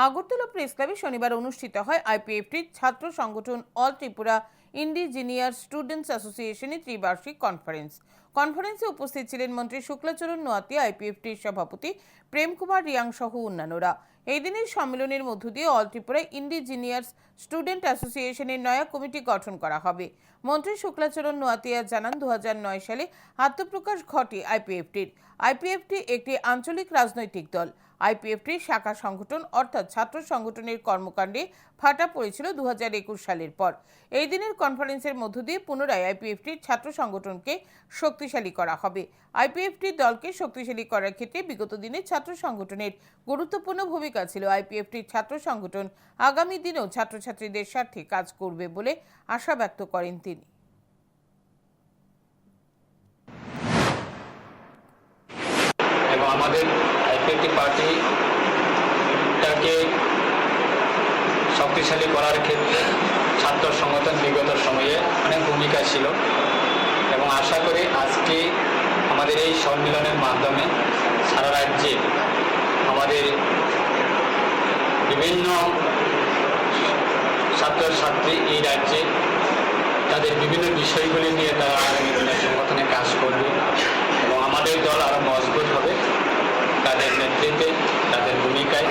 Agartala press ক্লাবে শনিবার অনুষ্ঠিত হয় আইপিএফটির ছাত্র সংগঠন অল ত্রিপুরা ইন্ডিজিনিয়ার স্টুডেন্টস অ্যাসোসিয়েশনের ত্রিবার্ষিক কনফারেন্স। কনফারেন্সে উপস্থিত ছিলেন মন্ত্রী শুক্লাচরণ নোয়াতি, আইপিএফটির সভাপতি প্রেম কুমার রিয়াং সহ অন্যান্যরা। এই দিনের সম্মেলনের মধ্য দিয়ে অল ত্রিপুরা ইন্ডিজিনিয়ার্স স্টুডেন্ট অ্যাসোসিয়েশনের নয়া কমিটি গঠন করা হবে। মন্ত্রী শুক্লাচরণ নোয়াতিয়া জানান দু হাজার নয় সালে আত্মপ্রকাশ ঘটে আইপিএফটির। আইপিএফটি একটি আঞ্চলিক রাজনৈতিক দল। আইপিএফটির শাখা সংগঠন অর্থাৎ ছাত্র সংগঠনের কর্মকাণ্ডে ফাটা পড়েছিল দু হাজার একুশ সালের পর। এই দিনের কনফারেন্সের মধ্য দিয়ে পুনরায় আইপিএফটির ছাত্র সংগঠনকে শক্তিশালী করা হবে। আইপিএফটির দলকে শক্তিশালী করার ক্ষেত্রে বিগত দিনে ছাত্র সংগঠনের গুরুত্বপূর্ণ ভূমিকা ছিল। আইপিএফটির ছাত্র সংগঠন আগামী দিনেও ছাত্রছাত্রীদের স্বার্থে কাজ করবে বলে আশা ব্যক্ত করেন তিনি। আমাদের পার্টিটাকে শক্তিশালী করার ক্ষেত্রে ছাত্র সংগঠন বিগত ছিল। এবং আশা করি আজকে আমাদের এই সম্মেলনের মাধ্যমে সারা রাজ্যে আমাদের বিভিন্ন ছাত্রছাত্রী এই রাজ্যে তাদের বিভিন্ন বিষয়গুলি নিয়ে তারা আগামী দিনের সংগঠনে কাজ করবে এবং আমাদের দল আরও মজবুত হবে। তাদের নেতৃত্বে, তাদের ভূমিকায়।